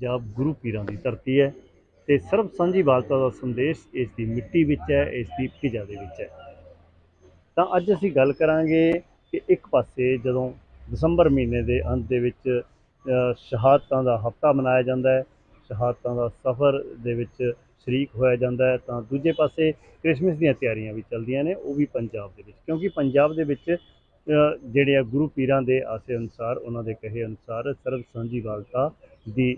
ਪੰਜਾਬ ਗੁਰੂ ਪੀਰਾਂ ਦੀ ਧਰਤੀ ਹੈ ਤੇ ਸਰਬ ਸਾਂਝੀ ਵਾਲਤਾ ਦਾ ਸੰਦੇਸ਼ ਇਸ ਦੀ ਮਿੱਟੀ ਵਿੱਚ ਹੈ, ਇਸ ਦੀ ਭਿਜ਼ਾ ਦੇ ਵਿੱਚ ਹੈ। ਤਾਂ ਅੱਜ ਅਸੀਂ ਗੱਲ ਕਰਾਂਗੇ ਕਿ ਇੱਕ ਪਾਸੇ ਜਦੋਂ ਦਸੰਬਰ ਮਹੀਨੇ ਦੇ ਅੰਤ ਦੇ ਵਿੱਚ ਸ਼ਹਾਦਤਾਂ ਦਾ ਹਫਤਾ ਮਨਾਇਆ ਜਾਂਦਾ ਹੈ, ਸ਼ਹਾਦਤਾਂ ਦਾ ਸਫ਼ਰ ਦੇ ਵਿੱਚ ਸ਼ਰੀਕ ਹੋਇਆ ਜਾਂਦਾ ਹੈ, ਤਾਂ ਦੂਜੇ ਪਾਸੇ ਕ੍ਰਿਸਮਸ ਦੀਆਂ ਤਿਆਰੀਆਂ ਵੀ ਚੱਲਦੀਆਂ ਨੇ, ਉਹ ਵੀ ਪੰਜਾਬ ਦੇ ਵਿੱਚ। ਕਿਉਂਕਿ ਪੰਜਾਬ ਦੇ ਵਿੱਚ ਜਿਹੜੇ ਆ ਗੁਰੂ ਪੀਰਾਂ ਦੇ ਆਸੇ ਅਨੁਸਾਰ, ਉਹਨਾਂ ਦੇ ਕਹੇ ਅਨੁਸਾਰ ਸਰਬ ਸਾਂਝੀ ਵਾਲਤਾ ਦੀ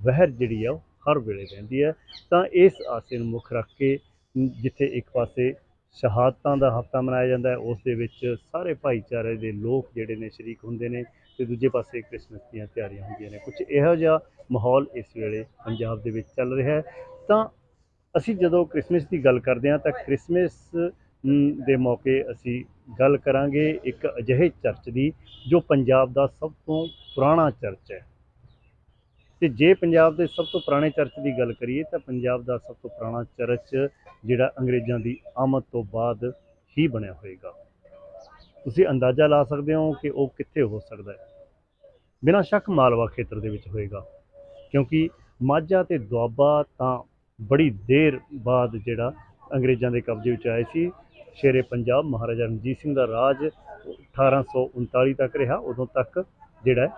ਵਹਿਰ ਜਿਹੜੀ ਆ ਉਹ ਹਰ ਵੇਲੇ ਰਹਿੰਦੀ ਹੈ ਤਾਂ ਇਸ ਆਸੇ ਨੂੰ ਮੁੱਖ ਰੱਖ ਕੇ ਜਿੱਥੇ ਇੱਕ ਪਾਸੇ ਸ਼ਹਾਦਤਾਂ ਦਾ ਹਫਤਾ ਮਨਾਇਆ ਜਾਂਦਾ ਹੈ, ਉਸ ਦੇ ਵਿੱਚ ਸਾਰੇ ਭਾਈਚਾਰੇ ਦੇ ਲੋਕ ਜਿਹੜੇ ਨੇ ਸ਼ਰੀਕ ਹੁੰਦੇ ਨੇ ਤੇ ਦੂਜੇ ਪਾਸੇ ਕ੍ਰਿਸਮਸ ਦੀਆਂ ਤਿਆਰੀਆਂ ਹੁੰਦੀਆਂ ਨੇ। ਕੁਝ ਇਹੋ ਜਿਹਾ ਮਾਹੌਲ ਇਸ ਵੇਲੇ ਪੰਜਾਬ ਦੇ ਵਿੱਚ ਚੱਲ ਰਿਹਾ ਹੈ। ਤਾਂ ਅਸੀਂ ਜਦੋਂ ਕ੍ਰਿਸਮਸ ਦੀ ਗੱਲ ਕਰਦੇ ਹਾਂ, ਤਾਂ ਕ੍ਰਿਸਮਸ ਦੇ ਮੌਕੇ ਅਸੀਂ ਗੱਲ ਕਰਾਂਗੇ ਇੱਕ ਅਜਿਹੇ ਚਰਚ ਦੀ ਜੋ ਪੰਜਾਬ ਦਾ ਸਭ ਤੋਂ ਪੁਰਾਣਾ ਚਰਚ ਹੈ। ਤੇ ਜੇ ਪੰਜਾਬ ਦੇ ਸਭ ਤੋਂ ਪੁਰਾਣੇ ਚਰਚ ਦੀ ਗੱਲ ਕਰੀਏ ਤਾਂ ਪੰਜਾਬ ਦਾ ਸਭ ਤੋਂ ਪੁਰਾਣਾ ਚਰਚ ਜਿਹੜਾ ਅੰਗਰੇਜ਼ਾਂ ਦੀ ਆਮਦ ਤੋਂ ਬਾਅਦ ਹੀ ਬਣਿਆ ਹੋਏਗਾ। ਤੁਸੀਂ ਅੰਦਾਜ਼ਾ ਲਾ ਸਕਦੇ ਹੋ ਕਿ ਉਹ ਕਿੱਥੇ ਹੋ ਸਕਦਾ ਹੈ। ਬਿਨਾਂ ਸ਼ੱਕ ਮਾਲਵਾ ਖੇਤਰ ਦੇ ਵਿੱਚ ਹੋਏਗਾ, ਕਿਉਂਕਿ ਮਾਝਾ ਤੇ ਦੁਆਬਾ ਤਾਂ ਬੜੀ ਦੇਰ ਬਾਅਦ ਜਿਹੜਾ ਅੰਗਰੇਜ਼ਾਂ ਦੇ ਕਬਜ਼ੇ ਵਿੱਚ ਆਏ ਸੀ। ਸ਼ੇਰੇ ਪੰਜਾਬ ਮਹਾਰਾਜਾ ਰਣਜੀਤ ਸਿੰਘ ਦਾ ਰਾਜ 1839 ਤੱਕ ਰਿਹਾ, ਉਦੋਂ ਤੱਕ ਜਿਹੜਾ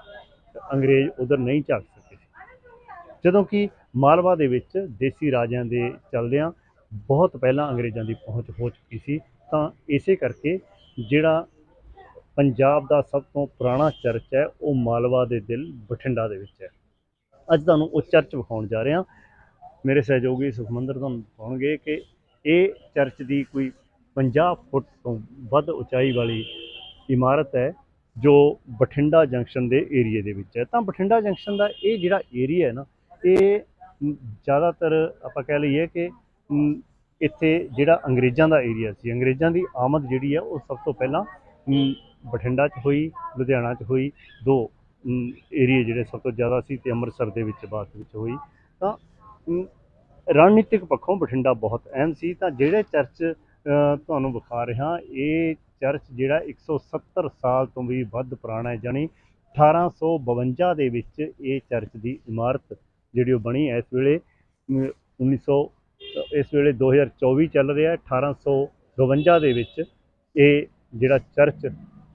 ਅੰਗਰੇਜ਼ ਉਧਰ ਨਹੀਂ ਝਾਕ ਜਦੋਂ ਕਿ ਮਾਲਵਾ ਦੇ ਵਿੱਚ ਦੇਸੀ ਰਾਜਿਆਂ ਦੇ ਚੱਲਦਿਆਂ ਬਹੁਤ ਪਹਿਲਾਂ ਅੰਗਰੇਜ਼ਾਂ ਦੀ ਪਹੁੰਚ ਹੋ ਚੁੱਕੀ ਸੀ, ਤਾਂ ਇਸੇ ਕਰਕੇ ਜਿਹੜਾ ਪੰਜਾਬ ਦਾ ਸਭ ਤੋਂ ਪੁਰਾਣਾ ਚਰਚ ਹੈ, ਉਹ ਮਾਲਵਾ ਦੇ ਦਿਲ ਬਠਿੰਡਾ ਦੇ ਵਿੱਚ ਹੈ। ਅੱਜ ਤੁਹਾਨੂੰ ਉਹ ਚਰਚ ਵਿਖਾਉਣ ਜਾ ਰਹੇ। ਹਾਂ ਮੇਰੇ ਸਹਿਯੋਗੀ ਸੁਖਮੰਦਰ ਤੁਹਾਨੂੰ ਦਿਖਾਉਣਗੇ ਕਿ ਇਹ ਚਰਚ ਦੀ ਕੋਈ 50 ਫੁੱਟ ਤੋਂ ਵੱਧ ਉਚਾਈ ਵਾਲੀ ਇਮਾਰਤ ਹੈ, ਜੋ ਬਠਿੰਡਾ ਜੰਕਸ਼ਨ ਦੇ ਏਰੀਏ ਦੇ ਵਿੱਚ ਹੈ। ਤਾਂ ਬਠਿੰਡਾ ਜੰਕਸ਼ਨ ਦਾ ਇਹ ਜਿਹੜਾ ਏਰੀਆ ਹੈ ਨਾ ਇਹ ਜ਼ਿਆਦਾਤਰ ਆਪਾਂ ਕਹਿ ਲਈਏ ਕਿ ਇੱਥੇ ਜਿਹੜਾ ਅੰਗਰੇਜ਼ਾਂ ਦਾ ਏਰੀਆ ਸੀ, ਅੰਗਰੇਜ਼ਾਂ ਦੀ ਆਮਦ ਜਿਹੜੀ ਹੈ ਉਹ ਸਭ ਤੋਂ ਪਹਿਲਾਂ ਬਠਿੰਡਾ 'ਚ ਹੋਈ, ਲੁਧਿਆਣਾ 'ਚ ਹੋਈ, ਦੋ ਏਰੀਏ ਜਿਹੜੇ ਸਭ ਤੋਂ ਜ਼ਿਆਦਾ ਸੀ ਤੇ ਅੰਮ੍ਰਿਤਸਰ ਦੇ ਵਿੱਚ, ਬਾਅਦ ਵਿੱਚ ਹੋਈ। ਤਾਂ ਰਣਨੀਤਿਕ ਪੱਖੋਂ ਬਠਿੰਡਾ ਬਹੁਤ ਅਹਿਮ ਸੀ। ਤਾਂ ਜਿਹੜੇ ਚਰਚ ਤੁਹਾਨੂੰ ਵਿਖਾ ਰਿਹਾ, ਇਹ ਚਰਚ ਜਿਹੜਾ 170 ਸਾਲ ਤੋਂ ਵੀ ਵੱਧ ਪੁਰਾਣਾ ਹੈ, ਜਾਣੀ 1852 ਦੇ ਵਿੱਚ ਇਹ ਚਰਚ ਦੀ ਇਮਾਰਤ ਜਿਹੜੀ ਉਹ ਬਣੀ ਹੈ ਇਸ ਵੇਲੇ ਅਮ, 1900 ਇਸ ਵੇਲੇ 2024 ਚੱਲ ਰਿਹਾ ਹੈ 1852 ਦੇ ਵਿੱਚ ਇਹ ਜਿਹੜਾ ਚਰਚ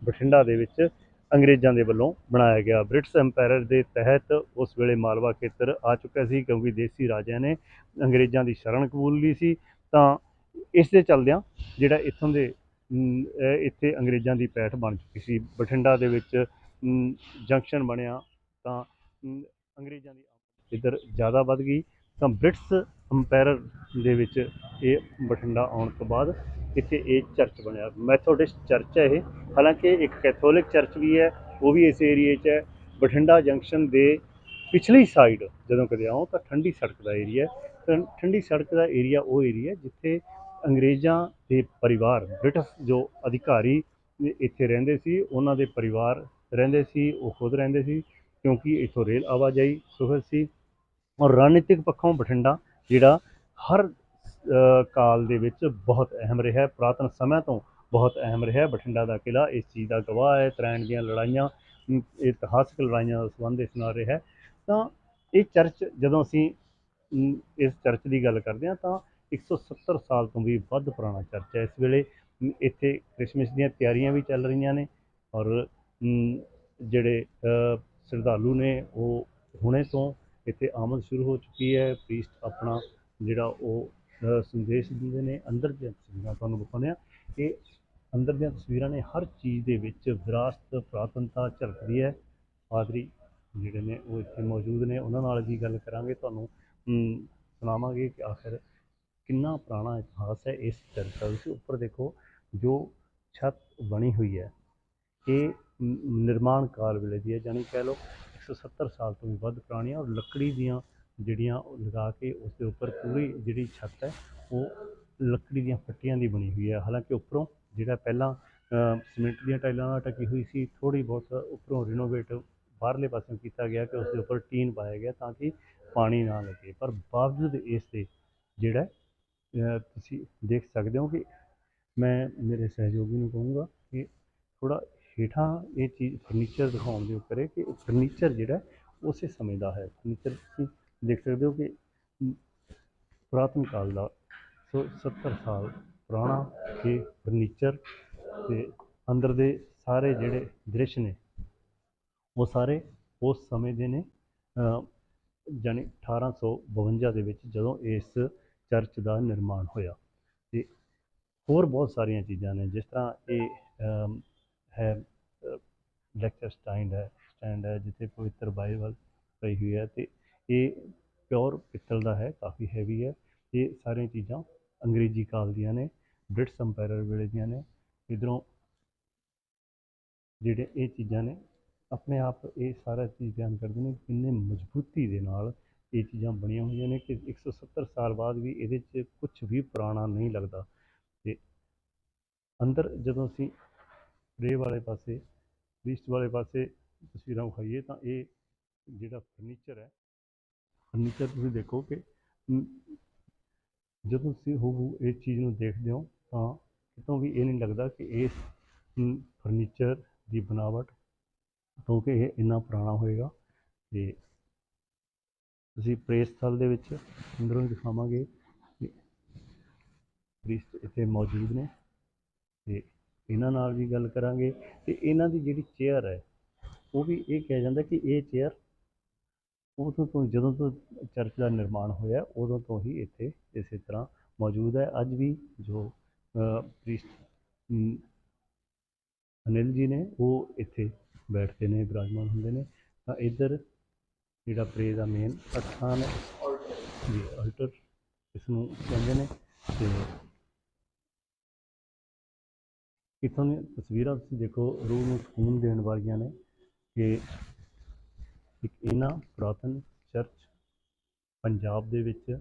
ਬਠਿੰਡਾ ਦੇ ਵਿੱਚ ਅੰਗਰੇਜ਼ਾਂ ਦੇ ਵੱਲੋਂ ਬਣਾਇਆ ਗਿਆ। ਬ੍ਰਿਟਿਸ਼ ਐਮਪਾਇਰ ਦੇ ਤਹਿਤ ਉਸ ਵੇਲੇ ਮਾਲਵਾ ਖੇਤਰ ਆ ਚੁੱਕਾ ਸੀ ਕਿਉਂਕਿ ਦੇਸੀ ਰਾਜਿਆਂ ਨੇ ਅੰਗਰੇਜ਼ਾਂ ਦੀ ਸ਼ਰਨ ਕਬੂਲ ਲਈ ਸੀ। ਤਾਂ ਇਸ ਦੇ ਚੱਲਦਿਆਂ ਜਿਹੜਾ ਇੱਥੋਂ ਦੇ ਇੱਥੇ ਅੰਗਰੇਜ਼ਾਂ ਦੀ ਪੈਠ ਬਣ ਚੁੱਕੀ ਸੀ। ਬਠਿੰਡਾ ਦੇ ਵਿੱਚ ਜੰਕਸ਼ਨ ਬਣਿਆ ਤਾਂ ਅੰਗਰੇਜ਼ਾਂ ਦੀ ਇੱਧਰ ਜ਼ਿਆਦਾ ਵੱਧ ਗਈ, ਤਾਂ ਬ੍ਰਿਟਿਸ਼ ਅੰਪਾਇਰ ਦੇ ਵਿੱਚ ਇਹ ਬਠਿੰਡਾ ਆਉਣ ਤੋਂ ਬਾਅਦ ਇੱਥੇ ਇਹ ਚਰਚ ਬਣਿਆ। ਮੈਥੋਡਿਸਟ ਚਰਚ ਹੈ ਇਹ। ਹਾਲਾਂਕਿ ਇੱਕ ਕੈਥੋਲਿਕ ਚਰਚ ਵੀ ਹੈ, ਉਹ ਵੀ ਇਸ ਏਰੀਏ 'ਚ ਹੈ। ਬਠਿੰਡਾ ਜੰਕਸ਼ਨ ਦੇ ਪਿਛਲੀ ਸਾਈਡ ਜਦੋਂ ਕਦੇ ਆਓ ਤਾਂ ਠੰਡੀ ਸੜਕ ਦਾ ਏਰੀਆ ਠੰਡੀ ਸੜਕ ਦਾ ਏਰੀਆ ਉਹ ਏਰੀਆ ਜਿੱਥੇ ਅੰਗਰੇਜ਼ਾਂ ਦੇ ਪਰਿਵਾਰ, ਬ੍ਰਿਟਿਸ਼ ਜੋ ਅਧਿਕਾਰੀ ਇੱਥੇ ਰਹਿੰਦੇ ਸੀ, ਉਹਨਾਂ ਦੇ ਪਰਿਵਾਰ ਰਹਿੰਦੇ ਸੀ, ਉਹ ਖੁਦ ਰਹਿੰਦੇ ਸੀ ਕਿਉਂਕਿ ਇੱਥੋਂ ਰੇਲ ਆਵਾਜਾਈ ਸੁਹਜ ਸੀ। ਔਰ ਰਣਨੀਤਿਕ ਪੱਖੋਂ ਬਠਿੰਡਾ ਜਿਹੜਾ ਹਰ ਕਾਲ ਦੇ ਵਿੱਚ ਬਹੁਤ ਅਹਿਮ ਰਿਹਾ ਹੈ, ਪੁਰਾਤਨ ਸਮੇਂ ਤੋਂ ਬਹੁਤ ਅਹਿਮ ਰਿਹਾ ਹੈ। ਬਠਿੰਡਾ ਦਾ ਕਿਲਾ ਇਸ ਚੀਜ਼ ਦਾ ਗਵਾਹ ਹੈ, ਤਰੈਣ ਦੀਆਂ ਲੜਾਈਆਂ ਇਤਿਹਾਸਕ ਲੜਾਈਆਂ ਦਾ ਸੰਬੰਧ ਇਸ ਨਾਲ ਰਿਹਾ ਤਾਂ ਇਹ ਚਰਚ, ਜਦੋਂ ਅਸੀਂ ਇਸ ਚਰਚ ਦੀ ਗੱਲ ਕਰਦੇ ਹਾਂ, ਤਾਂ 170 ਸਾਲ ਤੋਂ ਵੀ ਵੱਧ ਪੁਰਾਣਾ ਚਰਚ ਹੈ। ਇਸ ਵੇਲੇ ਇੱਥੇ ਕ੍ਰਿਸਮਸ ਦੀਆਂ ਤਿਆਰੀਆਂ ਵੀ ਚੱਲ ਰਹੀਆਂ ਨੇ ਔਰ ਜਿਹੜੇ ਸ਼ਰਧਾਲੂ ਨੇ ਉਹ ਹੁਣੇ ਤੋਂ ਇੱਥੇ ਆਮਦ ਸ਼ੁਰੂ ਹੋ ਚੁੱਕੀ ਹੈ। ਪ੍ਰੀਸਟ ਆਪਣਾ ਜਿਹੜਾ ਉਹ ਸੰਦੇਸ਼ ਦਿੰਦੇ ਨੇ। ਅੰਦਰ ਦੀਆਂ ਤਸਵੀਰਾਂ ਤੁਹਾਨੂੰ ਵਿਖਾਉਂਦੇ ਆ ਇਹ ਅੰਦਰ ਦੀਆਂ ਤਸਵੀਰਾਂ ਨੇ ਹਰ ਚੀਜ਼ ਦੇ ਵਿੱਚ ਵਿਰਾਸਤ, ਪੁਰਾਤਨਤਾ ਝਲਕਦੀ ਹੈ। ਪਾਦਰੀ ਜਿਹੜੇ ਨੇ ਉਹ ਇੱਥੇ ਮੌਜੂਦ ਨੇ। ਉਹਨਾਂ ਨਾਲ ਵੀ ਗੱਲ ਕਰਾਂਗੇ। ਤੁਹਾਨੂੰ ਸੁਣਾਵਾਂਗੇ ਕਿ ਆਖਿਰ ਕਿੰਨਾ ਪੁਰਾਣਾ ਇਤਿਹਾਸ ਹੈ ਇਸ ਚਰਚ ਦਾ ਤੁਸੀਂ ਉੱਪਰ ਦੇਖੋ, ਜੋ ਛੱਤ ਬਣੀ ਹੋਈ ਹੈ। ਇਹ ਨਿਰਮਾਣ ਕਾਲ ਵੇਲੇ ਦੀ ਹੈ। ਜਾਣੀ ਕਹਿ ਲਓ 170 ਸਾਲ ਤੋਂ ਵੀ ਵੱਧ ਪੁਰਾਣੀਆਂ ਔਰ ਲੱਕੜੀ ਦੀਆਂ ਜਿਹੜੀਆਂ ਉਹ ਲਗਾ ਕੇ ਉਸ ਦੇ ਉੱਪਰ ਪੂਰੀ ਜਿਹੜੀ ਛੱਤ ਹੈ ਉਹ ਲੱਕੜੀ ਦੀਆਂ ਫੱਟੀਆਂ ਦੀ ਬਣੀ ਹੋਈ ਹੈ। ਹਾਲਾਂਕਿ ਉੱਪਰੋਂ ਜਿਹੜਾ ਪਹਿਲਾਂ ਅ, ਸੀਮੈਂਟ ਦੀਆਂ ਟਾਈਲਾਂ ਨਾਲ ਢਕੀ ਹੋਈ ਸੀ ਥੋੜੀ ਬਹੁਤ ਉੱਪਰੋਂ ਰਿਨੋਵੇਟ ਬਾਹਰਲੇ ਪਾਸਿਓਂ ਕੀਤਾ ਗਿਆ ਕਿ ਉਸ ਦੇ ਉੱਪਰ ਟੀਨ ਪਾਇਆ ਗਿਆ ਤਾਂ ਕਿ ਪਾਣੀ ਨਾ ਲੱਗੇ। ਪਰ ਬਾਵਜੂਦ ਇਸ ਦੇ ਜਿਹੜਾ ਤੁਸੀਂ ਦੇਖ ਸਕਦੇ ਹੋ ਕਿ ਮੈਂ ਮੇਰੇ ਸਹਿਯੋਗੀ ਨੂੰ ਕਹੂੰਗਾ ਕਿ ਥੋੜਾ ਹੇਠਾਂ ਇਹ ਚੀਜ਼ ਫਰਨੀਚਰ ਦਿਖਾਉਣ ਦੇ ਉੱਪਰ ਹੈ ਕਿ ਫਰਨੀਚਰ ਜਿਹੜਾ ਉਸੇ ਸਮੇਂ ਦਾ ਹੈ। ਫਰਨੀਚਰ ਤੁਸੀਂ ਦੇਖ ਸਕਦੇ ਹੋ ਕਿ ਪੁਰਾਤਨ ਕਾਲ ਦਾ ਸੋ 70 ਸਾਲ ਪੁਰਾਣਾ ਇਹ ਫਰਨੀਚਰ ਤੇ ਅੰਦਰ ਦੇ ਸਾਰੇ ਜਿਹੜੇ ਦ੍ਰਿਸ਼ ਨੇ ਉਹ ਸਾਰੇ ਉਸ ਸਮੇਂ ਦੇ ਨੇ। ਅ, ਜਾਣੀ 1852 ਦੇ ਵਿੱਚ ਜਦੋਂ ਇਸ ਚਰਚ ਦਾ ਨਿਰਮਾਣ ਹੋਇਆ। ਤੇ ਹੋਰ ਬਹੁਤ ਸਾਰੀਆਂ ਚੀਜ਼ਾਂ ਨੇ ਜਿਸ ਤਰ੍ਹਾਂ ਇਹ ਹੈ ਲੈਕਚਰ ਸਟੈਂਡ ਹੈ ਸਟੈਂਡ ਹੈ ਜਿੱਥੇ ਪਵਿੱਤਰ ਬਾਈਬਲ ਪਈ ਹੋਈ ਹੈ ਤੇ ਇਹ ਪਿਓਰ ਪਿੱਤਲ ਦਾ ਹੈ, ਕਾਫੀ ਹੈਵੀ ਹੈ ਇਹ ਸਾਰੀਆਂ ਚੀਜ਼ਾਂ ਅੰਗਰੇਜ਼ੀ ਕਾਲ ਦੀਆਂ ਨੇ ਬ੍ਰਿਟਿਸ਼ ਅੰਪਾਇਰ ਵੇਲੇ ਦੀਆਂ ਨੇ, ਇਧਰੋਂ ਜਿਹੜੇ ਇਹ ਚੀਜ਼ਾਂ ਨੇ, ਆਪਣੇ ਆਪ ਇਹ ਸਾਰਾ ਚੀਜ਼ ਬਿਆਨ ਕਰਦੇ ਨੇ ਕਿ ਕਿੰਨੇ ਮਜ਼ਬੂਤੀ ਦੇ ਨਾਲ ਇਹ ਚੀਜ਼ਾਂ ਬਣੀਆਂ ਹੋਈਆਂ ਨੇ ਕਿ 170 ਸਾਲ ਬਾਅਦ ਵੀ ਇਹਦੇ 'ਚ ਕੁਝ ਵੀ ਪੁਰਾਣਾ ਨਹੀਂ ਲੱਗਦਾ ਤੇ ਅੰਦਰ ਜਦੋਂ ਅਸੀਂ ਰੇ ਵਾਲੇ ਪਾਸੇ ਈਸਟ ਵਾਲੇ ਪਾਸੇ ਤਸਵੀਰਾਂ ਵਿਖਾਈਏ ਤਾਂ ਇਹ ਜਿਹੜਾ ਫਰਨੀਚਰ ਹੈ ਫਰਨੀਚਰ ਤੁਸੀਂ ਦੇਖੋ ਕਿ ਜਦੋਂ ਤੁਸੀਂ ਹੂਬਹੂ ਇਸ ਚੀਜ਼ ਨੂੰ ਦੇਖਦੇ ਹੋ ਤਾਂ ਕਿਤੋਂ ਵੀ ਇਹ ਨਹੀਂ ਲੱਗਦਾ ਕਿ ਇਸ ਫਰਨੀਚਰ ਦੀ ਬਣਾਵਟ ਤੋਂ ਕਿ ਇਹ ਇੰਨਾ ਪੁਰਾਣਾ ਹੋਏਗਾ। ਤੇ ਤੁਸੀਂ ਪ੍ਰੇਸ ਸਥਲ ਦੇ ਵਿੱਚ ਅੰਦਰੋਂ ਦਿਖਾਵਾਂਗੇ ਕਿ ਪ੍ਰੀਸਟ ਇੱਥੇ ਮੌਜੂਦ ਨੇ। ਤੇ ਇਹਨਾਂ ਨਾਲ ਵੀ ਗੱਲ ਕਰਾਂਗੇ ਤੇ ਇਹਨਾਂ ਦੀ ਜਿਹੜੀ ਚੇਅਰ ਹੈ, ਉਹ ਵੀ ਇਹ ਕਿਹਾ ਜਾਂਦਾ ਕਿ ਇਹ ਚੇਅਰ ਉਦੋਂ ਤੋਂ ਜਦੋਂ ਤੋਂ ਚਰਚ ਦਾ ਨਿਰਮਾਣ ਹੋਇਆ, ਉਦੋਂ ਤੋਂ ਹੀ ਇੱਥੇ ਇਸੇ ਤਰ੍ਹਾਂ ਮੌਜੂਦ ਹੈ। ਅੱਜ ਵੀ ਜੋ ਪ੍ਰੀਸਟ ਅਨਿਲ ਜੀ ਨੇ, ਉਹ ਇੱਥੇ ਬੈਠਦੇ ਨੇ, ਬਿਰਾਜਮਾਨ ਹੁੰਦੇ ਨੇ। ਤਾਂ ਇੱਧਰ ਜਿਹੜਾ ਪ੍ਰੇ ਦਾ ਮੇਨ ਅਸਥਾਨ ਹੈ, ਜੀ ਅਲਟਰ ਇਸ ਨੂੰ ਕਹਿੰਦੇ ਨੇ ਤੇ ਇੱਥੋਂ ਦੀਆਂ ਤਸਵੀਰਾਂ ਤੁਸੀਂ ਦੇਖੋ, ਰੂਹ ਨੂੰ ਸਕੂਨ ਦੇਣ ਵਾਲੀਆਂ ਨੇ ਕਿ ਇੱਕ ਇਹਨਾਂ ਪੁਰਾਤਨ ਚਰਚ ਪੰਜਾਬ ਦੇ ਵਿੱਚ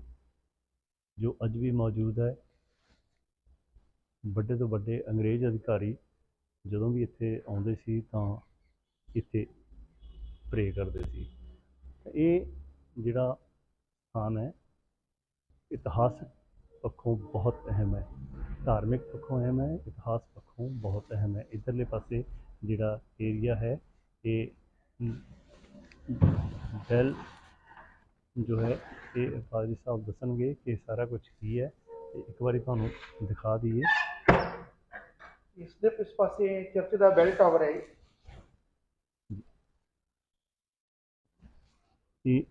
ਜੋ ਅੱਜ ਵੀ ਮੌਜੂਦ ਹੈ। ਵੱਡੇ ਤੋਂ ਵੱਡੇ ਅੰਗਰੇਜ਼ ਅਧਿਕਾਰੀ ਜਦੋਂ ਵੀ ਇੱਥੇ ਆਉਂਦੇ ਸੀ ਤਾਂ ਇੱਥੇ ਪ੍ਰੇ ਕਰਦੇ ਸੀ। ਇਹ ਜਿਹੜਾ ਸਥਾਨ ਹੈ, ਇਤਿਹਾਸਕ ਪੱਖੋਂ ਬਹੁਤ ਅਹਿਮ ਹੈ। ਧਾਰਮਿਕ ਪੱਖੋਂ ਅਹਿਮ ਹੈ ਇਤਿਹਾਸ ਪੱਖੋਂ ਬਹੁਤ ਅਹਿਮ ਹੈ। ਇੱਧਰਲੇ ਪਾਸੇ ਜਿਹੜਾ ਏਰੀਆ ਹੈ ਇਹ ਬੈਲ ਜੋ ਹੈ ਇਹ ਫਾਜ਼ੀ ਸਾਹਿਬ ਦੱਸਣਗੇ ਕਿ ਇਹ ਸਾਰਾ ਕੁਝ ਕੀ ਹੈ। ਤੇ ਇੱਕ ਵਾਰੀ ਤੁਹਾਨੂੰ ਦਿਖਾ ਦਈਏ। ਇਸ ਦੇ ਇਸ ਪਾਸੇ ਚਰਚ ਦਾ ਬੈਲ ਟਾਵਰ ਹੈ। ਕਿ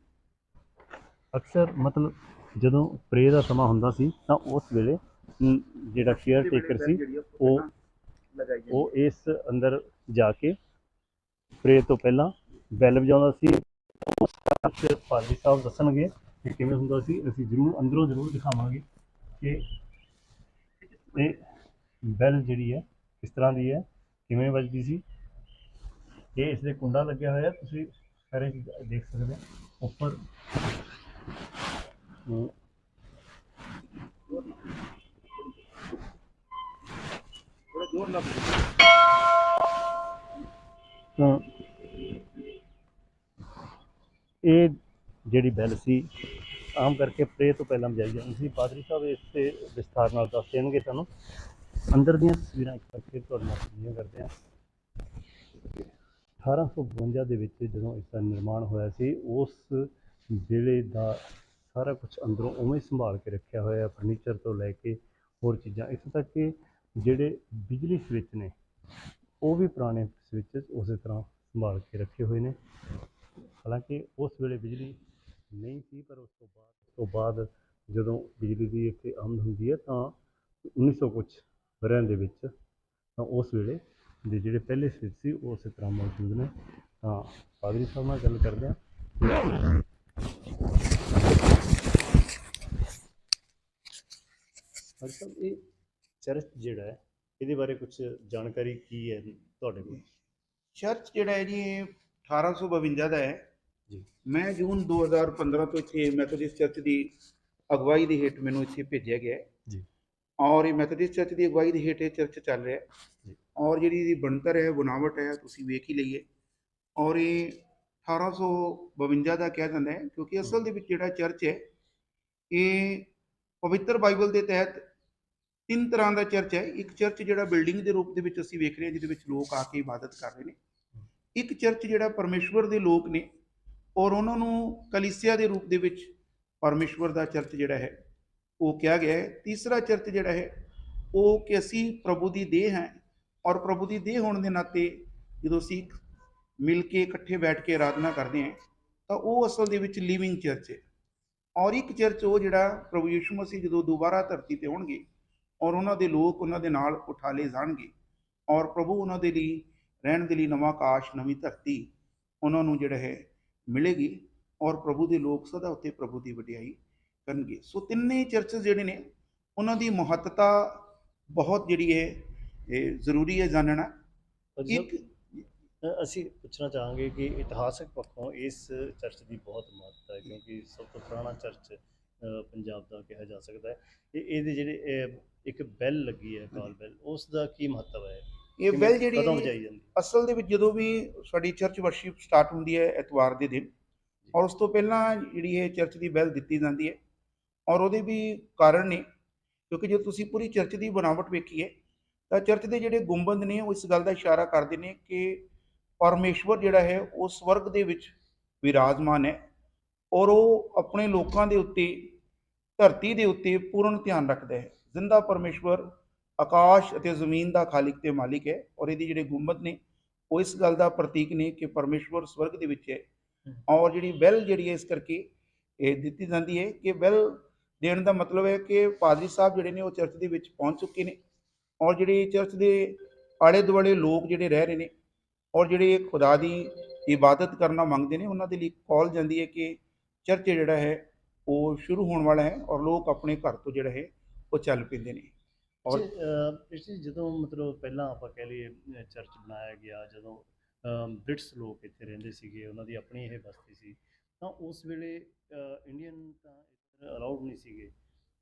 ਅਕਸਰ ਮਤਲਬ ਜਦੋਂ ਪ੍ਰੇ ਦਾ ਸਮਾਂ ਹੁੰਦਾ ਸੀ ਤਾਂ ਉਸ ਵੇਲੇ ਜਿਹੜਾ ਕੇਅਰ ਟੇਕਰ ਸੀ ਉਹ ਉਹ ਇਸ ਅੰਦਰ ਜਾ ਕੇ ਪ੍ਰੇ ਤੋਂ ਪਹਿਲਾਂ ਬੈਲ ਵਜਾਉਂਦਾ ਸੀ। ਉਸ ਪਾਲੀ ਸਾਹਿਬ ਦੱਸਣਗੇ ਕਿ ਕਿਵੇਂ ਹੁੰਦਾ ਸੀ। ਅਸੀਂ ਜ਼ਰੂਰ ਅੰਦਰੋਂ ਜ਼ਰੂਰ ਦਿਖਾਵਾਂਗੇ ਕਿ ਇਹ ਬੈਲ ਜਿਹੜੀ ਹੈ ਕਿਸ ਤਰ੍ਹਾਂ ਦੀ ਹੈ ਕਿਵੇਂ ਵੱਜਦੀ ਸੀ। ਇਹ ਇਸ ਦੇ ਕੁੰਡਾ ਲੱਗਿਆ ਹੋਇਆ। ਤੁਸੀਂ ਸਾਰੇ ਦੇਖ ਸਕਦੇ ਹੋ। ਉੱਪਰ ਅਮ, ਥੋੜਾ ਜ਼ੋਰ ਤਾਂ ਇਹ ਜਿਹੜੀ ਬੈਲ ਸੀ ਆਮ ਕਰਕੇ ਪ੍ਰੇ ਤੋਂ ਪਹਿਲਾਂ ਵਜਾਈ ਜਾਂਦੀ ਸੀ। ਪਾਦਰੀ ਸਾਹਿਬ ਇਸ ਤੇ ਵਿਸਥਾਰ ਨਾਲ ਦੱਸ ਦੇਣਗੇ ਤੁਹਾਨੂੰ। ਅੰਦਰ ਦੀਆਂ ਤਸਵੀਰਾਂ ਇੱਕ ਵਾਰ ਫਿਰ ਤੁਹਾਡੇ ਨਾਲ ਸਾਂਝੀਆਂ ਕਰਦੇ ਹਾਂ। 1852 ਦੇ ਵਿੱਚ ਜਦੋਂ ਇਸ ਦਾ ਨਿਰਮਾਣ ਹੋਇਆ ਸੀ ਉਸ ਵੇਲੇ ਦਾ ਸਾਰਾ ਕੁਝ ਅੰਦਰੋਂ ਉਵੇਂ ਸੰਭਾਲ ਕੇ ਰੱਖਿਆ ਹੋਇਆ ਫਰਨੀਚਰ ਤੋਂ ਲੈ ਕੇ ਹੋਰ ਚੀਜ਼ਾਂ। ਇੱਥੋਂ ਤੱਕ ਕਿ ਜਿਹੜੇ ਬਿਜਲੀ ਸਵਿੱਚ ਨੇ, ਉਹ ਵੀ ਪੁਰਾਣੇ ਸਵਿੱਚ ਉਸੇ ਤਰ੍ਹਾਂ ਸੰਭਾਲ ਕੇ ਰੱਖੇ ਹੋਏ ਨੇ। ਹਾਲਾਂਕਿ ਉਸ ਵੇਲੇ ਬਿਜਲੀ ਨਹੀਂ ਸੀ, ਪਰ ਉਸ ਤੋਂ ਬਾਅਦ, ਉਸ ਤੋਂ ਬਾਅਦ ਜਦੋਂ ਬਿਜਲੀ ਦੀ ਇੱਥੇ ਆਮਦ ਹੁੰਦੀ ਹੈ ਤਾਂ 1900 ਕੁਝ ਵਰਿਆਂ ਦੇ ਵਿੱਚ ਤਾਂ ਉਸ ਵੇਲੇ ਦੇ ਜਿਹੜੇ ਪਹਿਲੇ ਸਵਿੱਚ ਸੀ, ਉਹ ਉਸੇ ਤਰ੍ਹਾਂ ਮੌਜੂਦ ਨੇ। ਤਾਂ ਪਾਦਰੀ ਸਾਹਿਬ ਨਾਲ ਗੱਲ ਕਰਦੇ ਹਾਂ। ਪਾਦਰੀ ਸਾਹਿਬ, ਇਹ ਚਰਚ ਜਿਹੜਾ ਹੈ ਇਹਦੇ ਬਾਰੇ ਕੁਝ ਜਾਣਕਾਰੀ ਕੀ ਹੈ ਤੁਹਾਡੇ ਕੋਲ ਚਰਚ ਜਿਹੜਾ ਹੈ ਜੀ ਇਹ 1852 ਦਾ ਹੈ ਜੀ। ਮੈਂ ਜੂਨ 2015 ਤੋਂ ਇੱਥੇ ਮੈਥੋਡਿਸਟ ਚਰਚ ਦੀ ਅਗਵਾਈ ਦੇ ਹੇਠ ਮੈਨੂੰ ਇੱਥੇ ਭੇਜਿਆ ਗਿਆ ਹੈ ਜੀ। ਔਰ ਇਹ ਮੈਥੋਡਿਸਟ ਚਰਚ ਦੀ ਅਗਵਾਈ ਦੇ ਹੇਠ ਇਹ ਚਰਚ ਚੱਲ ਰਿਹਾ ਹੈ ਜੀ। ਔਰ ਜਿਹੜੀ ਇਹਦੀ ਬਣਤਰ ਹੈ ਬਣਾਵਟ ਹੈ ਤੁਸੀਂ ਵੇਖ ਹੀ ਲਈਏ ਔਰ ਇਹ 1852 ਦਾ ਕਿਹਾ ਜਾਂਦਾ ਹੈ ਕਿਉਂਕਿ ਅਸਲ ਦੇ ਵਿੱਚ ਜਿਹੜਾ ਚਰਚ ਹੈ ਇਹ ਪਵਿੱਤਰ ਬਾਈਬਲ ਦੇ ਤਹਿਤ ਤਿੰਨ ਤਰ੍ਹਾਂ ਦਾ ਚਰਚ ਹੈ। ਇੱਕ ਚਰਚ ਜਿਹੜਾ ਬਿਲਡਿੰਗ ਦੇ ਰੂਪ ਦੇ ਵਿੱਚ ਅਸੀਂ ਵੇਖ ਰਹੇ ਹਾਂ, ਜਿਹਦੇ ਵਿੱਚ ਲੋਕ ਆ ਕੇ ਇਬਾਦਤ ਕਰ ਰਹੇ ਨੇ। ਇੱਕ ਚਰਚ ਜਿਹੜਾ ਪਰਮੇਸ਼ਵਰ ਦੇ ਲੋਕ ਨੇ ਔਰ ਉਹਨਾਂ ਨੂੰ ਕਲੀਸਿਆ ਦੇ ਰੂਪ ਦੇ ਵਿੱਚ ਪਰਮੇਸ਼ਵਰ ਦਾ ਚਰਚ ਜਿਹੜਾ ਹੈ, ਉਹ ਕਿਹਾ ਗਿਆ ਹੈ। ਤੀਸਰਾ ਚਰਚ ਜਿਹੜਾ ਹੈ, ਉਹ ਕਿ ਅਸੀਂ ਪ੍ਰਭੂ ਦੀ ਦੇਹ ਹੈ ਔਰ ਪ੍ਰਭੂ ਦੀ ਦੇਹ ਹੋਣ ਦੇ ਨਾਤੇ ਜਦੋਂ ਅਸੀਂ ਮਿਲ ਕੇ ਇਕੱਠੇ ਬੈਠ ਕੇ ਆਰਾਧਨਾ ਕਰਦੇ ਹਾਂ, ਤਾਂ ਉਹ ਅਸਲ ਦੇ ਵਿੱਚ ਲਿਵਿੰਗ ਚਰਚ ਹੈ। ਔਰ ਇੱਕ ਚਰਚ ਉਹ ਜਿਹੜਾ ਪ੍ਰਭੂ ਯਿਸੂ ਮਸੀਹ ਜਦੋਂ ਦੁਬਾਰਾ ਧਰਤੀ ਤੇ ਹੋਣਗੇ ਔਰ ਉਹਨਾਂ ਦੇ ਲੋਕ ਉਹਨਾਂ ਦੇ ਨਾਲ ਉਠਾਲੇ ਜਾਣਗੇ ਔਰ ਪ੍ਰਭੂ ਉਹਨਾਂ ਦੇ ਲਈ ਰਹਿਣ ਦੇ ਲਈ ਨਵਾਂ ਆਕਾਸ਼ ਨਵੀਂ ਧਰਤੀ ਉਹਨਾਂ ਨੂੰ ਜਿਹੜਾ ਹੈ ਮਿਲੇਗੀ ਔਰ ਪ੍ਰਭੂ ਦੇ ਲੋਕ ਸਦਾ ਉੱਤੇ ਪ੍ਰਭੂ ਦੀ ਵਡਿਆਈ ਕਰਨਗੇ। ਸੋ ਤਿੰਨੇ ਚਰਚਸ ਜਿਹੜੇ ਨੇ ਉਹਨਾਂ ਦੀ ਮਹੱਤਤਾ ਬਹੁਤ ਜਿਹੜੀ ਹੈ ਇਹ ਜ਼ਰੂਰੀ ਹੈ ਜਾਣਨਾ। ਇੱਕ ਅਸੀਂ ਪੁੱਛਣਾ ਚਾਹਾਂਗੇ ਕਿ ਇਤਿਹਾਸਕ ਪੱਖੋਂ ਇਸ ਚਰਚ ਦੀ ਬਹੁਤ ਮਹੱਤਤਾ ਹੈ ਕਿਉਂਕਿ ਸਭ ਤੋਂ ਪੁਰਾਣਾ ਚਰਚ ਪੰਜਾਬ ਦਾ ਕਿਹਾ ਜਾ ਸਕਦਾ ਹੈ। ਇਹ ਇਹਦੇ ਜਿਹੜੇ ਇੱਕ ਬੈਲ ਲੱਗੀ ਹੈ ਕਾਲ ਬੈਲ ਉਸ ਦਾ ਕੀ ਮਹੱਤਵ ਹੈ? ਇਹ ਬੈਲ ਜਿਹੜੀ ਕਦੋਂ ਹੈ, ਵਜਾਈ ਜਾਂਦੀ ਅਸਲ ਦੇ ਵਿੱਚ ਜਦੋਂ ਵੀ ਸਾਡੀ ਚਰਚ ਵਰਸ਼ਿਪ ਸਟਾਰਟ ਹੁੰਦੀ ਹੈ ਐਤਵਾਰ ਦੇ ਦਿਨ ਔਰ ਉਸ ਤੋਂ ਪਹਿਲਾਂ ਜਿਹੜੀ ਇਹ ਚਰਚ ਦੀ ਬੈਲ ਦਿੱਤੀ ਜਾਂਦੀ ਹੈ ਔਰ ਉਹਦੇ ਵੀ ਕਾਰਨ ਨੇ ਕਿਉਂਕਿ ਜੇ ਤੁਸੀਂ ਪੂਰੀ ਚਰਚ ਦੀ ਬਣਾਵਟ ਵੇਖੀਏ ਤਾਂ ਚਰਚ ਦੇ ਜਿਹੜੇ ਗੁੰਬਦ ਨੇ ਉਹ ਇਸ ਗੱਲ ਦਾ ਇਸ਼ਾਰਾ ਕਰਦੇ ਨੇ ਕਿ ਪਰਮੇਸ਼ਵਰ ਜਿਹੜਾ ਹੈ ਉਹ ਸਵਰਗ ਦੇ ਵਿੱਚ ਵਿਰਾਜਮਾਨ ਹੈ ਔਰ ਉਹ ਆਪਣੇ ਲੋਕਾਂ ਦੇ ਉੱਤੇ ਧਰਤੀ ਦੇ ਉੱਤੇ ਪੂਰਨ ਧਿਆਨ ਰੱਖਦਾ ਹੈ। ਜ਼ਿੰਦਾ ਪਰਮੇਸ਼ਵਰ ਆਕਾਸ਼ ਅਤੇ ਜ਼ਮੀਨ ਦਾ ਖਾਲਿਕ ਤੇ ਮਾਲਿਕ ਹੈ ਔਰ ਇਹਦੇ ਜਿਹੜੇ ਗੁੰਬਦ ਨੇ ਉਹ ਇਸ ਗੱਲ ਦਾ ਪ੍ਰਤੀਕ ਨੇ ਕਿ ਪਰਮੇਸ਼ਵਰ ਸਵਰਗ ਦੇ ਵਿੱਚ ਹੈ ਔਰ ਜਿਹੜੀ ਬੈਲ ਜਿਹੜੀ ਹੈ ਇਸ ਕਰਕੇ ਇਹ ਦਿੱਤੀ ਜਾਂਦੀ ਹੈ ਕਿ ਬੈਲ ਦੇਣ ਦਾ ਮਤਲਬ ਹੈ ਕਿ ਪਾਦਰੀ ਸਾਹਿਬ ਜਿਹੜੇ ਨੇ ਉਹ ਚਰਚ ਦੇ ਵਿੱਚ ਪਹੁੰਚ ਚੁੱਕੇ ਨੇ ਔਰ ਜਿਹੜੇ ਚਰਚ ਦੇ ਆਲੇ ਦੁਆਲੇ ਲੋਕ ਜਿਹੜੇ ਰਹਿ ਰਹੇ ਨੇ ਔਰ ਜਿਹੜੇ ਖੁਦਾ ਦੀ ਇਬਾਦਤ ਕਰਨਾ ਮੰਗਦੇ ਨੇ ਉਹਨਾਂ ਦੇ ਲਈ ਕਾਲ ਜਾਂਦੀ ਹੈ ਕਿ ਚਰਚ ਜਿਹੜਾ ਹੈ ਉਹ ਸ਼ੁਰੂ ਹੋਣ ਵਾਲਾ ਹੈ ਔਰ ਲੋਕ ਆਪਣੇ ਘਰ ਤੋਂ ਜਿਹੜਾ ਹੈ ਉਹ ਚੱਲ ਪੈਂਦੇ ਨੇ। ਔਰ ਲਈ ਜਦੋਂ ਮਤਲਬ ਪਹਿਲਾਂ ਆਪਾਂ ਕਹਿ ਲਈਏ ਚਰਚ ਬਣਾਇਆ ਗਿਆ ਜਦੋਂ ਬ੍ਰਿਟਿਸ਼ ਲੋਕ ਇੱਥੇ ਰਹਿੰਦੇ ਸੀਗੇ ਉਹਨਾਂ ਦੀ ਆਪਣੀ ਇਹ ਬਸਤੀ ਸੀ ਤਾਂ ਉਸ ਵੇਲੇ ਇੰਡੀਅਨ ਤਾਂ ਇੱਧਰ ਅਲਾਉਡ ਨਹੀਂ ਸੀਗੇ।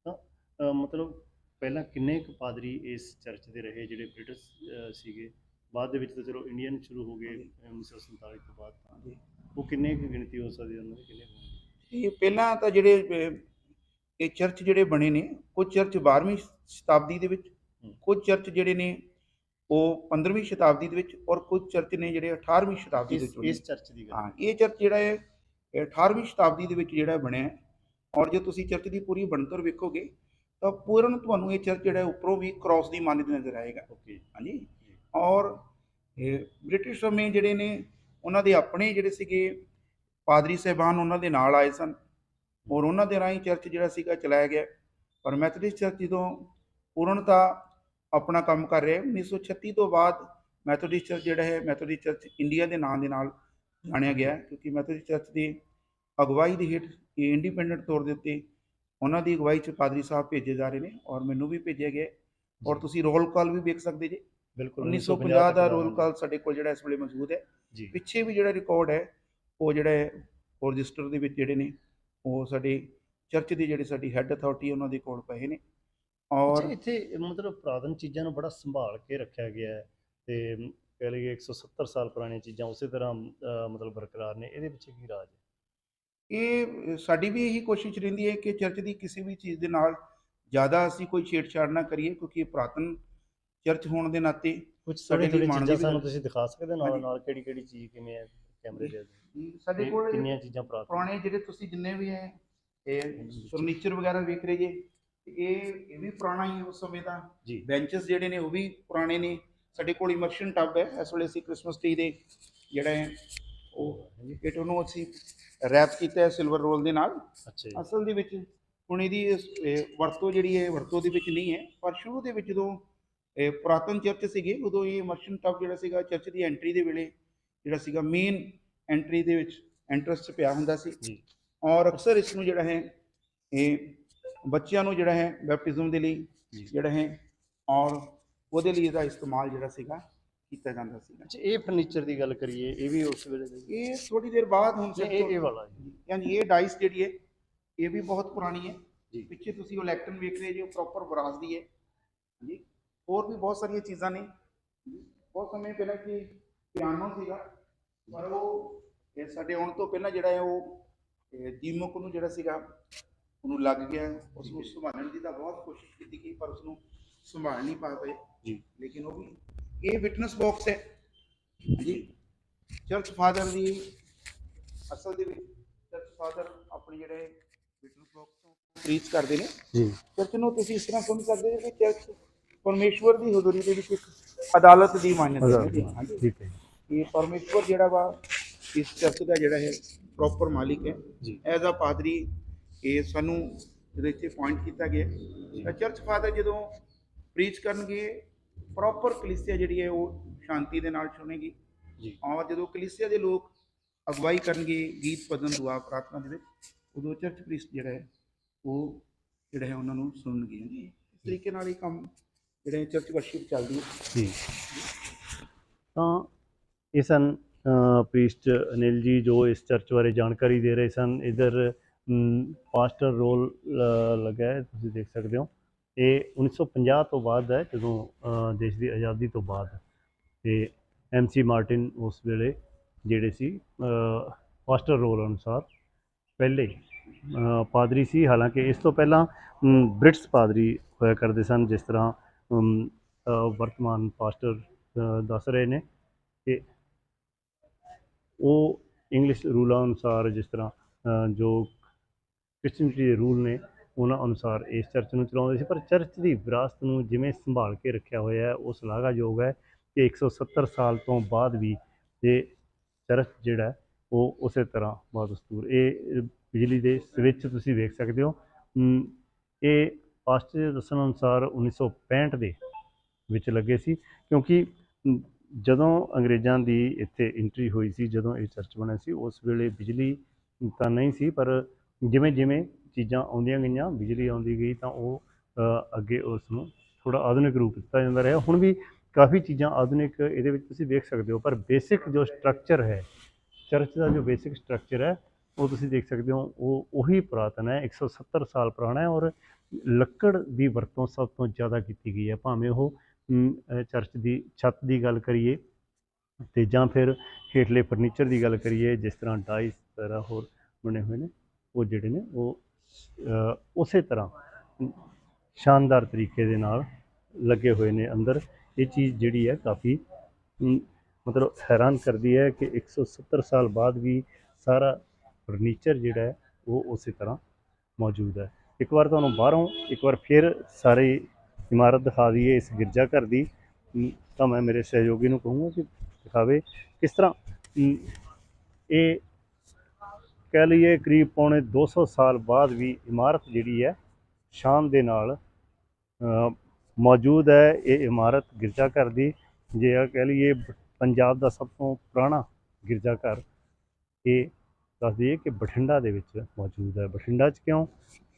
ਤਾਂ ਮਤਲਬ ਪਹਿਲਾਂ ਕਿੰਨੇ ਕੁ ਪਾਦਰੀ ਇਸ ਚਰਚ ਦੇ ਰਹੇ ਜਿਹੜੇ ਬ੍ਰਿਟਿਸ਼ ਸੀਗੇ? ਬਾਅਦ ਦੇ ਵਿੱਚ ਤਾਂ ਚਲੋ ਇੰਡੀਅਨ ਸ਼ੁਰੂ ਹੋ ਗਏ 1947 ਤੋਂ ਬਾਅਦ ਤਾਂ। ਉਹ ਕਿੰਨੇ ਕੁ ਗਿਣਤੀ ਹੋ ਸਕਦੀ ਉਹਨਾਂ ਦੀ ਕਿੰਨੇ? ਇਹ ਪਹਿਲਾਂ ਤਾਂ ਜਿਹੜੇ ਇਹ ਚਰਚ ਜਿਹੜੇ ਬਣੇ ਨੇ ਕੁਝ ਚਰਚ 12ਵੀਂ ਸ਼ਤਾਬਦੀ ਦੇ ਵਿੱਚ। ਕੁਝ ਚਰਚ ਜਿਹੜੇ ਨੇ ਉਹ 15ਵੀਂ ਸ਼ਤਾਬਦੀ ਦੇ ਵਿੱਚ ਔਰ ਕੁਝ ਚਰਚ ਨੇ ਜਿਹੜੇ 18ਵੀਂ ਸ਼ਤਾਬਦੀ ਦੇ ਵਿੱਚ ਇਸ ਚਰਚ ਦੀ ਗੱਲ। ਹਾਂ ਇਹ ਚਰਚ ਜਿਹੜਾ ਹੈ ਇਹ 18ਵੀਂ ਸ਼ਤਾਬਦੀ ਦੇ ਵਿੱਚ ਜਿਹੜਾ ਬਣਿਆ ਔਰ ਜੇ ਤੁਸੀਂ ਚਰਚ ਦੀ ਪੂਰੀ ਬਣਤਰ ਵੇਖੋਗੇ ਤਾਂ ਪੂਰਨ ਤੁਹਾਨੂੰ ਇਹ ਚਰਚ ਜਿਹੜਾ ਉੱਪਰੋਂ ਵੀ ਕ੍ਰਾਸ ਦੀ ਮਾਨਿਤ ਨਜ਼ਰ ਆਏਗਾ। ਓਕੇ। ਹਾਂਜੀ? ਔਰ ਇਹ ਬ੍ਰਿਟਿਸ਼ ਸਮੇਂ ਜਿਹੜੇ ਨੇ ਉਹਨਾਂ ਦੇ ਆਪਣੇ ਜਿਹੜੇ ਸੀਗੇ ਪਾਦਰੀ ਸਾਹਿਬਾਨ ਉਹਨਾਂ ਦੇ ਨਾਲ ਆਏ ਸਨ। ਔਰ ਉਹਨਾਂ ਦੇ ਰਾਹੀਂ ਚਰਚ ਜਿਹੜਾ ਸੀਗਾ ਚਲਾਇਆ ਗਿਆ। ਪਰ ਮੈਥੋਡਿਸਟ ਚਰਚ ਜਦੋਂ ਪੂਰਨਤਾ ਆਪਣਾ ਕੰਮ ਕਰ ਰਿਹਾ। ਹੈ 1936 ਤੋਂ ਬਾਅਦ ਮੈਥੋਡਿਸਟ ਚਰਚ ਜਿਹੜਾ ਹੈ ਮੈਥੋਡਿਸਟ ਚਰਚ ਇੰਡੀਆ ਦੇ ਨਾਂ ਦੇ ਨਾਲ ਜਾਣਿਆ ਗਿਆ ਕਿਉਂਕਿ ਮੈਥੋਡਿਸਟ ਚਰਚ ਦੀ ਅਗਵਾਈ ਦੀ ਹੇਠ ਇਹ ਇੰਡੀਪੈਂਡੈਂਟ ਤੌਰ ਦੇ ਉੱਤੇ ਉਹਨਾਂ ਦੀ ਅਗਵਾਈ 'ਚ ਪਾਦਰੀ ਸਾਹਿਬ ਭੇਜੇ ਜਾ ਰਹੇ ਨੇ ਔਰ ਮੈਨੂੰ ਵੀ ਭੇਜਿਆ ਗਿਆ। ਔਰ ਤੁਸੀਂ ਰੋਲ ਕਾਲ ਵੀ ਵੇਖ ਸਕਦੇ ਜੇ। ਬਿਲਕੁਲ 1950 ਦਾ ਰੋਲ ਕਾਲ ਸਾਡੇ ਕੋਲ ਜਿਹੜਾ ਇਸ ਵੇਲੇ ਮੌਜੂਦ ਹੈ। ਪਿੱਛੇ ਵੀ ਜਿਹੜਾ ਰਿਕਾਰਡ ਹੈ ਉਹ ਜਿਹੜਾ ਰਜਿਸਟਰ ਦੇ ਵਿੱਚ ਜਿਹੜੇ ਨੇ ਉਹ ਸਾਡੇ ਚਰਚ ਦੀ ਜਿਹੜੀ ਸਾਡੀ ਹੈੱਡ ਅਥਾਰਟੀ ਉਹਨਾਂ ਦੇ ਕੋਲ ਪਏ ਨੇ। ਔਰ ਇੱਥੇ ਮਤਲਬ ਪੁਰਾਤਨ ਚੀਜ਼ਾਂ ਨੂੰ ਬੜਾ ਸੰਭਾਲ ਕੇ ਰੱਖਿਆ ਗਿਆ ਹੈ ਤੇ ਕਹਿ ਲਈਏ 170 ਸਾਲ ਪੁਰਾਣੀਆਂ ਚੀਜ਼ਾਂ ਉਸੇ ਤਰ੍ਹਾਂ ਮਤਲਬ ਬਰਕਰਾਰ ਨੇ। ਇਹਦੇ ਪਿੱਛੇ ਕੀ ਰਾਜ ਹੈ? ਇਹ ਸਾਡੀ ਵੀ ਇਹੀ ਕੋਸ਼ਿਸ਼ ਰਹਿੰਦੀ ਹੈ ਕਿ ਚਰਚ ਦੀ ਕਿਸੇ ਵੀ ਚੀਜ਼ ਦੇ ਨਾਲ ਜ਼ਿਆਦਾ ਅਸੀਂ ਕੋਈ ਛੇੜਛਾੜ ਨਾ ਕਰੀਏ ਕਿਉਂਕਿ ਇਹ ਪੁਰਾਤਨ ਚਰਚ ਹੋਣ ਦੇ ਨਾਤੇ ਕੁਝ ਸਾਡੇ ਲਈ ਮਾਣ ਦੀ ਸਾਨੂੰ ਤੁਸੀਂ ਦਿਖਾ ਸਕਦੇ ਨਾਲ। ਨਾਲ ਕਿਹੜੀ ਕਿਹੜੀ ਚੀਜ਼ ਕਿਵੇਂ ਹੈ? ਕੈਮਰੇ ਦੇ ਜੀ, ਸਾਡੇ ਕੋਲ ਕਿੰਨੀਆਂ ਚੀਜ਼ਾਂ ਪੁਰਾਤਨ ਪੁਰਾਣੇ ਜਿਹੜੇ ਤੁਸੀਂ ਜਿੰਨੇ ਵੀ ਹੈ ਇਹ ਫਰਨੀਚਰ ਵਗੈਰਾ ਵੇਖ ਰਹੇ ਜੇ ਤੇ ਇਹ ਇਹ ਵੀ ਪੁਰਾਣਾ ਹੀ ਹੈ ਉਸ ਸਮੇਂ ਦਾ। ਜੀ। ਬੈਂਚਸ ਜਿਹੜੇ ਨੇ ਉਹ ਵੀ ਪੁਰਾਣੇ ਨੇ। ਸਾਡੇ ਕੋਲ ਇਮਰਸ਼ਨ ਟੱਬ ਹੈ ਇਸ ਵੇਲੇ ਅਸੀਂ ਕ੍ਰਿਸਮਸ ਟ੍ਰੀ ਦੇ ਜਿਹੜਾ ਹੈ ਉਹ ਇਹ ਨੂੰ ਅਸੀਂ ਰੈਪ ਕੀਤਾ ਹੈ ਸਿਲਵਰ ਰੋਲ ਦੇ ਨਾਲ। ਅੱਛਾ ਜੀ। ਅਸਲ ਦੇ ਵਿੱਚ ਹੁਣ ਇਹਦੀ ਇਸ, ਇਹ ਵਰਤੋਂ ਜਿਹੜੀ ਹੈ ਵਰਤੋਂ ਦੇ ਵਿੱਚ ਨਹੀਂ ਹੈ ਪਰ ਸ਼ੁਰੂ ਦੇ ਵਿੱਚ ਜਦੋਂ ਇਹ ਪੁਰਾਤਨ ਚਰਚ ਸੀਗੇ ਉਦੋਂ ਇਹ ਇਮਰਸ਼ਨ ਟੱਬ ਜਿਹੜਾ ਸੀਗਾ ਚਰਚ ਦੀ ਐਂਟਰੀ ਦੇ ਵੇਲੇ ਜਿਹੜਾ ਸੀਗਾ ਮੇਨ ਐਂਟਰੀ ਦੇ ਵਿੱਚ ਐਂਟਰਸ 'ਚ ਪਿਆ ਹੁੰਦਾ ਸੀ। ਜੀ। ਔਰ ਅਕਸਰ ਇਸ ਨੂੰ ਜਿਹੜਾ ਹੈ ਇਹ ਬੱਚਿਆਂ ਨੂੰ ਜਿਹੜਾ ਹੈ ਬੈਪਟਿਜ਼ਮ ਦੇ ਲਈ ਜਿਹੜਾ ਹੈ ਔਰ ਉਹਦੇ ਲਈ ਇਹਦਾ ਇਸਤੇਮਾਲ ਜਿਹੜਾ ਸੀਗਾ ਕੀਤਾ ਜਾਂਦਾ ਸੀਗਾ। ਅੱਛਾ ਇਹ ਫਰਨੀਚਰ ਦੀ ਗੱਲ ਕਰੀਏ ਇਹ ਵੀ ਉਸ ਵੇਲੇ ਦਾ? ਇਹ ਥੋੜੀ ਦੇਰ ਬਾਅਦ ਹੁਣ ਇਹ ਇਹ- ਇਹ ਵਾਲਾ ਜੀ ਯਾਨੀ ਇਹ ਡਾਈਸ ਜਿਹੜੀ ਹੈ ਇਹ ਵੀ ਬਹੁਤ ਪੁਰਾਣੀ ਹੈ। ਜੀ। ਪਿੱਛੇ ਤੁਸੀਂ ਉਹ ਲੈਕਟਨ ਵੇਖ ਰਹੇ ਜੋ ਪ੍ਰੋਪਰ ਬਰਾਸ ਦੀ ਹੈ। ਜੀ ਹੋਰ ਵੀ ਬਹੁਤ ਸਾਰੀਆਂ ਚੀਜ਼ਾਂ ਨੇ। ਬਹੁਤ ਸਮੇਂ ਪਹਿਲਾਂ ਕਿ ਪਿਆਨੋ ਸੀਗਾ। ਪਰ ਉਹ ਇਹ ਸਾਡੇ ਆਉਣ ਤੋਂ ਪਹਿਲਾਂ ਜਿਹੜਾ ਹੈ ਉਹ ਇਹ ਦੀਮਕ ਨੂੰ ਜਿਹੜਾ ਸੀਗਾ ਉਹਨੂੰ ਲੱਗ ਗਿਆ। ਉਸ ਨੂੰ ਸੰਭਾਲਣ ਦੀ ਤਾਂ ਬਹੁਤ ਕੋਸ਼ਿਸ਼ ਕੀਤੀ ਗਈ ਪਰ ਉਸ ਨੂੰ ਸੰਭਾਲ ਨਹੀਂ ਪਾ ਪਏ। ਜੀ। ਲੇਕਿਨ ਉਹ ਵੀ ਇਹ ਵਿਟਨੈਸ ਬਾਕਸ ਹੈ। ਜੀ। ਚਰਚ ਫਾਦਰ ਦੀ ਅਸਲ ਦੇ ਵਿੱਚ ਚਰਚ ਫਾਦਰ ਆਪਣੇ ਜਿਹੜੇ ਵਿਟਨਸ ਬਾਕਸ ਤੋਂ ਪ੍ਰੀਚ ਕਰਦੇ ਨੇ। ਜੀ। ਚਰਚ ਨੂੰ ਤੁਸੀਂ ਇਸ ਤਰ੍ਹਾਂ ਸਮਝ ਸਕਦੇ ਹੋ ਕਿ ਚਰਚ ਪਰਮੇਸ਼ਵਰ ਦੀ ਹਜ਼ੂਰੀ ਦੇ ਵਿੱਚ ਇੱਕ ਅਦਾਲਤ ਦੀ ਮਾਨਤਾ ਹੈ। ਠੀਕ ਹੈ ਇਹ ਪਰਮੇਸ਼ਵਰ ਜਿਹੜਾ ਵਾ ਇਸ ਚਰਚ ਦਾ ਜਿਹੜਾ ਹੈ ਪ੍ਰੋਪਰ ਮਾਲਿਕ ਹੈ। ਜੀ। ਐਜ਼ ਅ ਪਾਦਰੀ ਇਹ ਸਾਨੂੰ ਜਦੋਂ ਇੱਥੇ ਪੁਆਇੰਟ ਕੀਤਾ ਗਿਆ। ਤਾਂ ਚਰਚ ਫਾਦਰ ਜਦੋਂ ਪ੍ਰੀਚ ਕਰਨਗੇ ਪ੍ਰੋਪਰ ਕਲੀਸਿਆ ਜਿਹੜੀ ਹੈ ਉਹ ਸ਼ਾਂਤੀ ਦੇ ਨਾਲ ਸੁਣੇਗੀ। ਜੀ। ਔਰ ਜਦੋਂ ਕਲੀਸਿਆ ਦੇ ਲੋਕ ਅਗਵਾਈ ਕਰਨਗੇ ਗੀਤ ਭਜਨ ਦੁਆ ਪ੍ਰਾਰਥਨਾ ਦੇ ਵਿੱਚ ਉਦੋਂ ਚਰਚ ਪ੍ਰੀਸਟ ਜਿਹੜਾ ਹੈ ਉਹ ਜਿਹੜਾ ਹੈ ਉਹਨਾਂ ਨੂੰ ਸੁਣਨਗੇ। ਜੀ। ਇਸ ਤਰੀਕੇ ਨਾਲ ਇਹ ਕੰਮ ਜਿਹੜਾ ਚਰਚ ਵਰਸ਼ਿਪ ਚੱਲਦੀ ਹੈ। ਜੀ। ਤਾਂ ਇਹ ਸਨ ਪ੍ਰੀਸਟ ਅਨਿਲ ਜੀ ਜੋ ਇਸ ਚਰਚ ਬਾਰੇ ਜਾਣਕਾਰੀ ਦੇ ਰਹੇ ਸਨ। ਇਧਰ ਪਾਸਟਰ ਰੋਲ ਲੱਗਾ ਹੈ ਤੁਸੀਂ ਦੇਖ ਸਕਦੇ ਹੋ। ਇਹ 1950 ਤੋਂ ਬਾਅਦ ਹੈ ਜਦੋਂ ਦੇਸ਼ ਦੀ ਆਜ਼ਾਦੀ ਤੋਂ ਬਾਅਦ। ਤੇ ਐਮਸੀ ਮਾਰਟਿਨ ਉਸ ਵੇਲੇ ਜਿਹੜੇ ਸੀ ਪਾਸਟਰ ਰੋਲ ਅਨੁਸਾਰ ਪਹਿਲੇ ਪਾਦਰੀ ਸੀ। ਹਾਲਾਂਕਿ ਇਸ ਤੋਂ ਪਹਿਲਾਂ ਅਮ, ਬ੍ਰਿਟਸ ਪਾਦਰੀ ਹੋਇਆ ਕਰਦੇ ਸਨ ਜਿਸ ਤਰ੍ਹਾਂ ਵਰਤਮਾਨ ਪਾਸਟਰ ਦੱਸ ਰਹੇ ਨੇ ਕਿ ਉਹ ਇੰਗਲਿਸ਼ ਰੂਲਾਂ ਅਨੁਸਾਰ ਜਿਸ ਤਰ੍ਹਾਂ ਜੋ ਕ੍ਰਿਸਚੀਅਨਿਟੀ ਦੇ ਰੂਲ ਨੇ, ਉਹਨਾਂ ਅਨੁਸਾਰ ਇਸ ਚਰਚ ਨੂੰ ਚਲਾਉਂਦੇ ਸੀ। ਪਰ ਚਰਚ ਦੀ ਵਿਰਾਸਤ ਨੂੰ ਜਿਵੇਂ ਸੰਭਾਲ ਕੇ ਰੱਖਿਆ ਹੋਇਆ ਹੈ, ਉਹ ਸ਼ਲਾਘਾਯੋਗ ਹੈ ਕਿ 170 ਸਾਲ ਤੋਂ ਬਾਅਦ ਵੀ ਇਹ ਚਰਚ ਜਿਹੜਾ ਉਹ ਉਸੇ ਤਰ੍ਹਾਂ ਬਾਦਸਤੂਰ ਇਹ ਬਿਜਲੀ ਦੇ ਸਵਿੱਚ ਤੁਸੀਂ ਵੇਖ ਸਕਦੇ ਹੋ। ਇਹ ਪਾਸਟਰ ਦੱਸਣ ਅਨੁਸਾਰ 1965 ਦੇ ਵਿੱਚ ਲੱਗੇ ਸੀ, ਕਿਉਂਕਿ ਜਦੋਂ ਅੰਗਰੇਜ਼ਾਂ ਦੀ ਇੱਥੇ ਐਂਟਰੀ ਹੋਈ ਸੀ, ਜਦੋਂ ਇਹ ਚਰਚ ਬਣਿਆ ਸੀ, ਉਸ ਵੇਲੇ ਬਿਜਲੀ ਤਾਂ ਨਹੀਂ ਸੀ, ਪਰ ਜਿਵੇਂ ਜਿਵੇਂ ਚੀਜ਼ਾਂ ਆਉਂਦੀਆਂ ਗਈਆਂ, ਬਿਜਲੀ ਆਉਂਦੀ ਗਈ ਤਾਂ ਉਹ ਅੱਗੇ ਉਸ ਨੂੰ ਥੋੜਾ ਆਧੁਨਿਕ ਰੂਪ ਦਿੱਤਾ ਜਾਂਦਾ ਰਿਹਾ। ਹੁਣ ਵੀ ਕਾਫੀ ਚੀਜ਼ਾਂ ਆਧੁਨਿਕ ਇਹਦੇ ਵਿੱਚ ਤੁਸੀਂ ਦੇਖ ਸਕਦੇ ਹੋ, ਪਰ ਬੇਸਿਕ ਜੋ ਸਟਰਕਚਰ ਹੈ, ਚਰਚ ਦਾ ਜੋ ਬੇਸਿਕ ਸਟਰਕਚਰ ਹੈ, ਉਹ ਤੁਸੀਂ ਦੇਖ ਸਕਦੇ ਹੋ, ਉਹ ਉਹੀ ਪੁਰਾਤਨ ਹੈ 170 ਸਾਲ ਪੁਰਾਣਾ ਹੈ ਔਰ ਲੱਕੜ ਦੀ ਵਰਤੋਂ ਸਭ ਤੋਂ ਜ਼ਿਆਦਾ ਕੀਤੀ ਗਈ ਹੈ। ਭਾਵੇਂ ਉਹ ਚਰਚ ਦੀ ਛੱਤ ਦੀ ਗੱਲ ਕਰੀਏ ਤੇ ਜਾਂ ਫਿਰ ਹੇਠਲੇ ਫਰਨੀਚਰ ਦੀ ਗੱਲ ਕਰੀਏ, ਜਿਸ ਤਰ੍ਹਾਂ ਡਾਈਸ ਵਗੈਰਾ ਹੋਰ ਬਣੇ ਹੋਏ ਨੇ, ਉਹ ਜਿਹੜੇ ਨੇ, ਉਹ ਉਸੇ ਤਰ੍ਹਾਂ ਸ਼ਾਨਦਾਰ ਤਰੀਕੇ ਦੇ ਨਾਲ ਲੱਗੇ ਹੋਏ ਨੇ ਅੰਦਰ। ਇਹ ਚੀਜ਼ ਜਿਹੜੀ ਹੈ ਕਾਫੀ ਮਤਲਬ ਹੈਰਾਨ ਕਰਦੀ ਹੈ ਕਿ 170 ਸਾਲ ਬਾਅਦ ਵੀ ਸਾਰਾ ਫਰਨੀਚਰ ਜਿਹੜਾ ਹੈ, ਉਹ ਉਸੇ ਤਰ੍ਹਾਂ ਮੌਜੂਦ ਹੈ। ਇੱਕ ਵਾਰ ਤੁਹਾਨੂੰ ਬਾਹਰੋਂ, ਇੱਕ ਵਾਰ ਫਿਰ ਸਾਰੇ ਇਮਾਰਤ ਦਿਖਾ ਦਈਏ, ਇਸ ਗਿਰਜਾ ਘਰ ਦੀ ਤਾਂ ਮੈਂ ਮੇਰੇ ਸਹਿਯੋਗੀ ਨੂੰ ਕਹੂੰਗਾ ਕਿ ਦਿਖਾਵੇ ਕਿਸ ਤਰ੍ਹਾਂ ਇਹ ਕਹਿ ਲਈਏ ਕਰੀਬ ਪੌਣੇ 200 ਸਾਲ ਬਾਅਦ ਵੀ ਇਮਾਰਤ ਜਿਹੜੀ ਹੈ ਸ਼ਾਨ ਦੇ ਨਾਲ ਮੌਜੂਦ ਹੈ। ਇਹ ਇਮਾਰਤ ਗਿਰਜਾ ਘਰ ਦੀ, ਜੇ ਆ ਕਹਿ ਲਈਏ ਪੰਜਾਬ ਦਾ ਸਭ ਤੋਂ ਪੁਰਾਣਾ ਗਿਰਜਾ ਘਰ, ਇਹ ਦੱਸ ਦਈਏ ਕਿ ਬਠਿੰਡਾ ਦੇ ਵਿੱਚ ਮੌਜੂਦ ਹੈ। ਬਠਿੰਡਾ 'ਚ ਕਿਉਂ?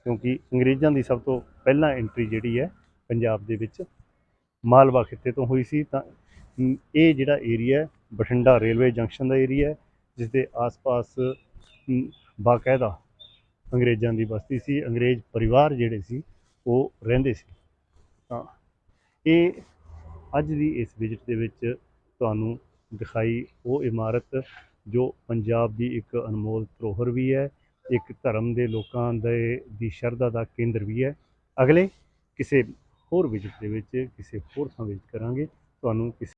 ਕਿਉਂਕਿ ਅੰਗਰੇਜ਼ਾਂ ਦੀ ਸਭ ਤੋਂ ਪਹਿਲਾਂ ਐਂਟਰੀ ਜਿਹੜੀ ਹੈ ਪੰਜਾਬ ਦੇ ਵਿੱਚ ਮਾਲਵਾ ਖਿੱਤੇ ਤੋਂ ਹੋਈ ਸੀ, ਤਾਂ ਇਹ ਜਿਹੜਾ ਏਰੀਆ ਹੈ, ਬਠਿੰਡਾ ਰੇਲਵੇ ਜੰਕਸ਼ਨ ਦਾ ਏਰੀਆ ਹੈ ਜਿਸ ਦੇ ਆਸ-ਪਾਸ ਬਾਕਾਇਦਾ ਅੰਗਰੇਜ਼ਾਂ ਦੀ ਬਸਤੀ ਸੀ, ਅੰਗਰੇਜ਼ ਪਰਿਵਾਰ ਜਿਹੜੇ ਸੀ, ਉਹ ਰਹਿੰਦੇ ਸੀ। ਤਾਂ ਇਹ ਅੱਜ ਦੀ ਇਸ ਵਿਜ਼ਿਟ ਦੇ ਵਿੱਚ ਤੁਹਾਨੂੰ ਦਿਖਾਈ ਉਹ ਇਮਾਰਤ, ਜੋ ਪੰਜਾਬ ਦੀ ਇੱਕ ਅਨਮੋਲ ਧਰੋਹਰ ਵੀ ਹੈ, ਇੱਕ ਧਰਮ ਦੇ ਲੋਕਾਂ ਦੇ, ਦੀ ਸ਼ਰਧਾ ਦਾ ਕੇਂਦਰ ਵੀ ਹੈ। ਅਗਲੇ ਕਿਸੇ ਹੋਰ ਵਿਜ਼ਿਟ ਦੇ ਵਿੱਚ ਕਿਸੇ ਹੋਰ ਥਾਂ ਵਿਜ਼ਿਟ ਕਰਾਂਗੇ। ਤੁਹਾਨੂੰ ਕਿਸੇ